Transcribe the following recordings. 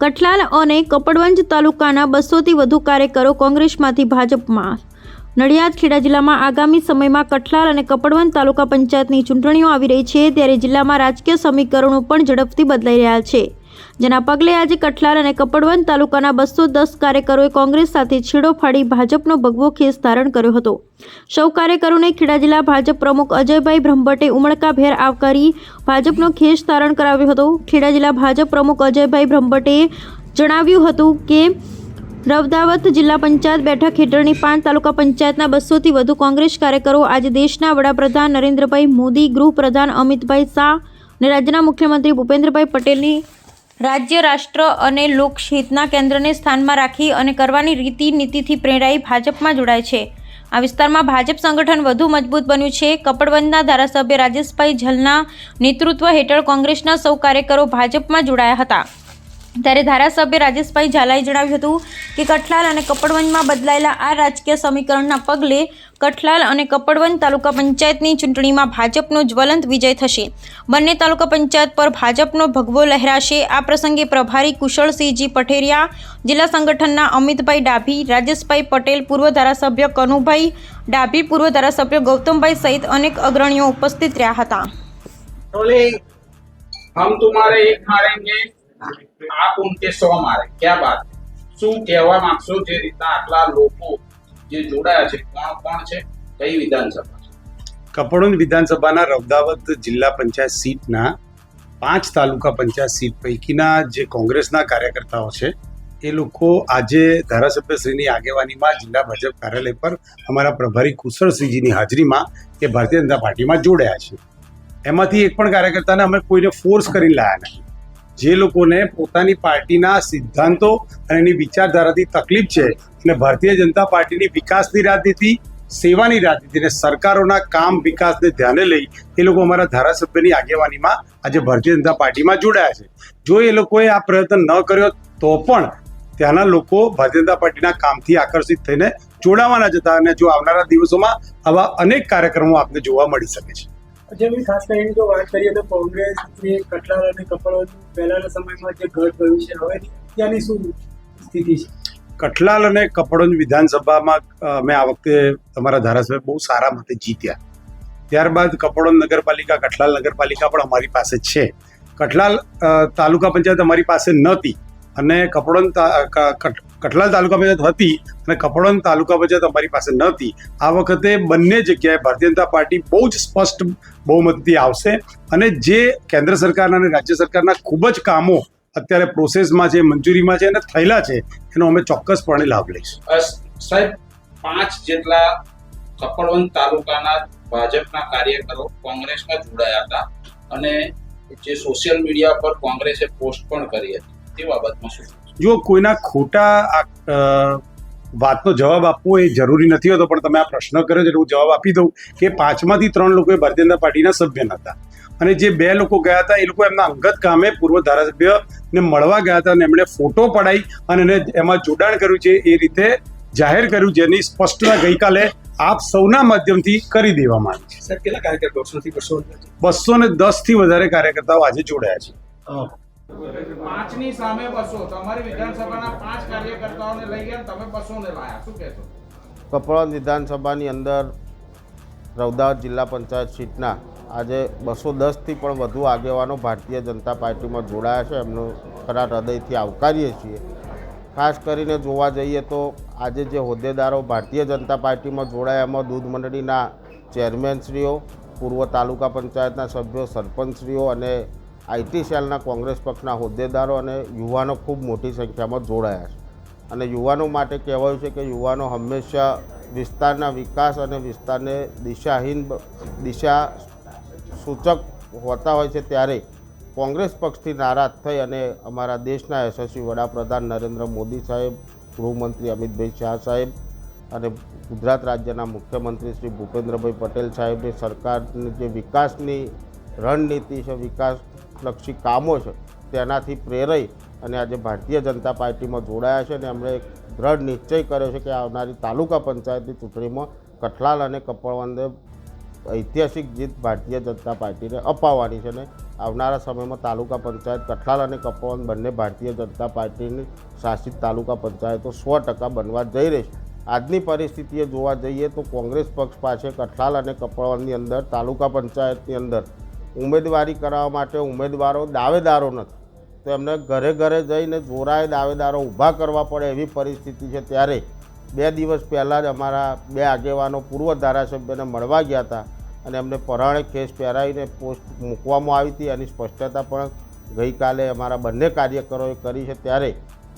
કઠલાલ અને કપડવંજ તાલુકાના બસોથી વધુ કાર્યકરો કોંગ્રેસમાંથી ભાજપમાં. નડિયાદ ખેડા જિલ્લામાં આગામી સમયમાં કઠલાલ અને કપડવંજ તાલુકા પંચાયતની ચૂંટણીઓ આવી રહી છે, ત્યારે જિલ્લામાં રાજકીય સમીકરણો પણ ઝડપથી બદલાઈ રહ્યા છે. જેના પગલે આજે કઠલાલ અને કપડવંત તાલુકાના બસો દસ કાર્યકરોએ કોંગ્રેસ સાથે છેડો ફાડી ભાજપનો ભગવો ખેસ ધારણ કર્યો હતો. સૌ કાર્યકરોને ખેડા જિલ્લા ભાજપ પ્રમુખ અજયભાઈ બ્રહ્મભટ્ટે ઉમળકાભેર આવકારી ભાજપનો ખેસ ધારણ કરાવ્યો હતો. ખેડા જિલ્લા ભાજપ પ્રમુખ અજયભાઈ બ્રહ્મભટ્ટે જણાવ્યું હતું કે, રવદાવત જિલ્લા પંચાયત બેઠક હેઠળની પાંચ તાલુકા પંચાયતના બસોથી વધુ કોંગ્રેસ કાર્યકરો આજે દેશના વડાપ્રધાન નરેન્દ્રભાઈ મોદી, ગૃહપ્રધાન અમિતભાઈ શાહ અને રાજ્યના મુખ્યમંત્રી ભૂપેન્દ્રભાઈ પટેલની રાજ્ય રાષ્ટ્ર અને લોકહિતના કેન્દ્રને સ્થાનમાં રાખી અને કરવાની રીતિ નીતિથી પ્રેરાઈ ભાજપમાં જોડાય છે. આ વિસ્તારમાં ભાજપ સંગઠન વધુ મજબૂત બન્યું છે. કપડવંજના ધારાસભ્ય રાજેશભાઈ ઝલના નેતૃત્વ હેઠળ કોંગ્રેસના સૌ કાર્યકરો ભાજપમાં જોડાયા હતા. ત્યારે ધારાસભ્ય રાજેશભાઈ ઝાલાએ જણાવ્યું હતું કે કઠલાલ અને કપડવંજમાં બદલાયેલા આ રાજકીય સમીકરણના પગલે કઠલાલ અને કપડવંજ તાલુકા પંચાયતની ચૂંટણીમાં ભાજપનો જ્વલંત વિજય થશે બંને તાલુકા પંચાયત પર ભાજપનો ભગવો લહેરાશે આ પ્રસંગે પ્રભારી કુશળસિંહજી પઠેરિયા જિલ્લા સંગઠનના અમિતભાઈ ડાભી રાજેશભાઈ પટેલ પૂર્વ ધારાસભ્ય કનુભાઈ ડાભી પૂર્વ ધારાસભ્ય ગૌતમભાઈ સહિત અનેક અગ્રણીઓ ઉપસ્થિત રહ્યા હતા बोले हम तुम्हारे एक मारेंगे આ કુંતે સો મારે. ક્યાં બાદ શું કહેવા માંગશો જે રીતના આટલા લોકો જે જોડાયા છે? કોણ કોણ છે? કઈ વિધાનસભા કપડોન વિધાનસભાના રવદાવત જિલ્લા પંચાયત સીટના પાંચ તાલુકા પંચાયત સીટ પૈકીના જે કોંગ્રેસના કાર્યકર્તાઓ છે, એ લોકો આજે ધારાસભ્યશ્રીની આગેવાનીમાં જિલ્લા ભાજપ કાર્યાલય પર અમારા પ્રભારી કુશળસિંહજીની હાજરીમાં એ ભારતીય જનતા પાર્ટીમાં જોડાયા છે. એમાંથી એક પણ કાર્યકર્તાને અમે કોઈને ફોર્સ કરીને લાયા નથી. જે લોકોને પોતાની પાર્ટીના સિદ્ધાંતો અને એની વિચારધારાથી તકલીફ છે અને ભારતીય જનતા પાર્ટીની વિકાસની રાજનીતિ, સેવાની રાજનીતિ અને સરકારોના કામ વિકાસને ધ્યાને લઈ એ લોકો અમારા ધારાસભ્યની આગેવાનીમાં આજે ભારતીય જનતા પાર્ટીમાં જોડાયા છે. જો એ લોકોએ આ પ્રયત્ન ન કર્યો તો પણ ત્યાંના લોકો ભારતીય જનતા પાર્ટીના કામથી આકર્ષિત થઈને જોડાવાના જ હતા અને જો આવનારા દિવસોમાં આવા અનેક કાર્યક્રમો આપને જોવા મળી શકે છે. જેવી ખાસ કરીને જો વાત કરીએ તો કોંગ્રેસ, જે કટલાલ અને કપડો પહેલાના સમયમાં જે ઘટ ગયું છે, હવે ત્યાંની શું સ્થિતિ છે? કઠલાલ અને કપડોંજ વિધાનસભામાં મેં આ વખતે તમારા ધારાસભ્ય બહુ સારા મતે જીત્યા. ત્યારબાદ કપડોંજ નગરપાલિકા કઠલાલ નગરપાલિકા પણ અમારી પાસે છે. કઠલાલ તાલુકા પંચાયત અમારી પાસે નહોતી અને કપડોંજ કઠલાલ તાલુકા પંચાયત હતી અને કપડોન તાલુકા પંચાયત અમારી પાસે નહોતી. આ વખતે બંને જગ્યાએ ભારતીય જનતા પાર્ટી બહુ જ સ્પષ્ટ બહુમતથી આવશે અને જે કેન્દ્ર સરકારના અને રાજ્ય સરકારના ખૂબ જ કામો અત્યારે પ્રોસેસમાં છે, મંજૂરીમાં છે અને થયેલા છે, એનો અમે ચોક્કસપણે લાભ લઈશું. સાહેબ, પાંચ જેટલા કપડવંત તાલુકાના ભાજપના કાર્યકરો કોંગ્રેસમાં જોડાયા હતા અને જે સોશિયલ મીડિયા પર કોંગ્રેસે પોસ્ટ પણ કરી હતી. તે બાબતમાં શું? જો કોઈના ખોટા વાતનો જવાબ આપવો એ જરૂરી નથી હોતો પણ તમે આ પ્રશ્ન કર્યો છે એટલે હું જવાબ આપી દઉં કે પાંચમાંથી ત્રણ લોકો એ ભારતીય જનતા પાર્ટીના સભ્ય નહોતા. અને જે બે લોકો ગયા હતા એ લોકો એમના અંગત કામે પૂર્વ ધારાસભ્યને મળવા ગયા હતા અને એમણે ફોટો પડાઈ અને એને એમાં જોડાણ કર્યું છે એ રીતે જાહેર કર્યું જેની સ્પષ્ટતા ગઈકાલે આપ સૌના માધ્યમથી કરી દેવામાં આવી છે. સર કેટલા બસો ને દસથી વધારે કાર્યકર્તાઓ આજે જોડાયા છે. પાંચની સામે બસો. તમારી વિધાનસભાના પાંચ કાર્યકર્તાઓને લઈ ગયા તમે બસો લાયા. શું કહેશો? કપડવંજ વિધાનસભાની અંદર રૌદાવત જિલ્લા પંચાયત સીટના આજે બસો દસથી પણ વધુ આગેવાનો ભારતીય જનતા પાર્ટીમાં જોડાયા છે. એમનું ખરા હૃદયથી આવકારીએ છીએ. ખાસ કરીને જોવા જઈએ તો આજે જે હોદ્દેદારો ભારતીય જનતા પાર્ટીમાં જોડાયા, એમાં દૂધ મંડળીના ચેરમેનશ્રીઓ, પૂર્વ તાલુકા પંચાયતના સભ્યો, સરપંચશ્રીઓ અને આઈટી સેલના કોંગ્રેસ પક્ષના હોદ્દેદારો અને યુવાનો ખૂબ મોટી સંખ્યામાં જોડાયા છે. અને યુવાનો માટે કહેવાયું છે કે યુવાનો હંમેશા વિસ્તારના વિકાસ અને વિસ્તારને દિશાહીન દિશા સૂચક હોતા હોય છે ત્યારે કોંગ્રેસ પક્ષથી નારાજ થઈ અને અમારા દેશના યશસ્વી વડાપ્રધાન નરેન્દ્ર મોદી સાહેબ, ગૃહમંત્રી અમિતભાઈ શાહ સાહેબ અને ગુજરાત રાજ્યના મુખ્યમંત્રી શ્રી ભૂપેન્દ્રભાઈ પટેલ સાહેબની સરકારની જે વિકાસની રણનીતિ છે વિકાસલક્ષી કામો છે, તેનાથી પ્રેરાઈ અને આજે ભારતીય જનતા પાર્ટીમાં જોડાયા છે અને એમણે એક દ્રઢ નિશ્ચય કર્યો છે કે આવનારી તાલુકા પંચાયતની ચૂંટણીમાં કઠલાલ અને કપડવંદે ઐતિહાસિક જીત ભારતીય જનતા પાર્ટીને અપાવવાની છે અને આવનારા સમયમાં તાલુકા પંચાયત કઠલાલ અને કપોવન બંને ભારતીય જનતા પાર્ટીની શાસિત તાલુકા પંચાયતો સો ટકા બનવા જઈ રહી છે. આજની પરિસ્થિતિએ જોવા જઈએ તો કોંગ્રેસ પક્ષ પાસે કઠલાલ અને કપોવનની અંદર, તાલુકા પંચાયતની અંદર ઉમેદવારી કરાવવા માટે ઉમેદવારો દાવેદારો નથી. તો એમને ઘરે ઘરે જઈને જોરાએ દાવેદારો ઊભા કરવા પડે એવી પરિસ્થિતિ છે. ત્યારે બે દિવસ પહેલાં જ અમારા બે આગેવાનો પૂર્વ ધારાસભ્યને મળવા ગયા હતા અને એમને પરાણે કેસ પહેરાવીને પોસ્ટ મૂકવામાં આવી હતી. એની સ્પષ્ટતા પણ ગઈકાલે અમારા બંને કાર્યકરોએ કરી છે. ત્યારે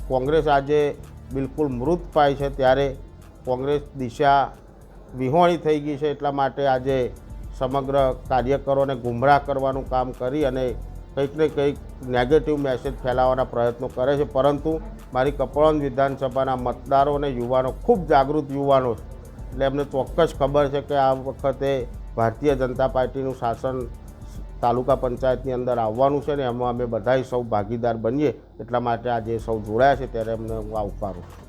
કોંગ્રેસ આજે બિલકુલ મૃત પાય છે. ત્યારે કોંગ્રેસ દિશા વિહોણી થઈ ગઈ છે. એટલા માટે આજે સમગ્ર કાર્યકરોને ગુમરાહ કરવાનું કામ કરી અને કંઈક ને કંઈક નેગેટિવ મેસેજ ફેલાવવાના પ્રયત્નો કરે છે. પરંતુ મારી કપડવંજ વિધાનસભાના મતદારો અને યુવાનો, ખૂબ જાગૃત યુવાનો છે. એટલે એમને ચોક્કસ ખબર છે કે આ વખતે ભારતીય જનતા પાર્ટીનું શાસન તાલુકા પંચાયતની અંદર આવવાનું છે ને એમાં અમે બધાય સૌ ભાગીદાર બનીએ એટલા માટે આજે સૌ જોડાયા છે. ત્યારે એમને હું આવકારું છું.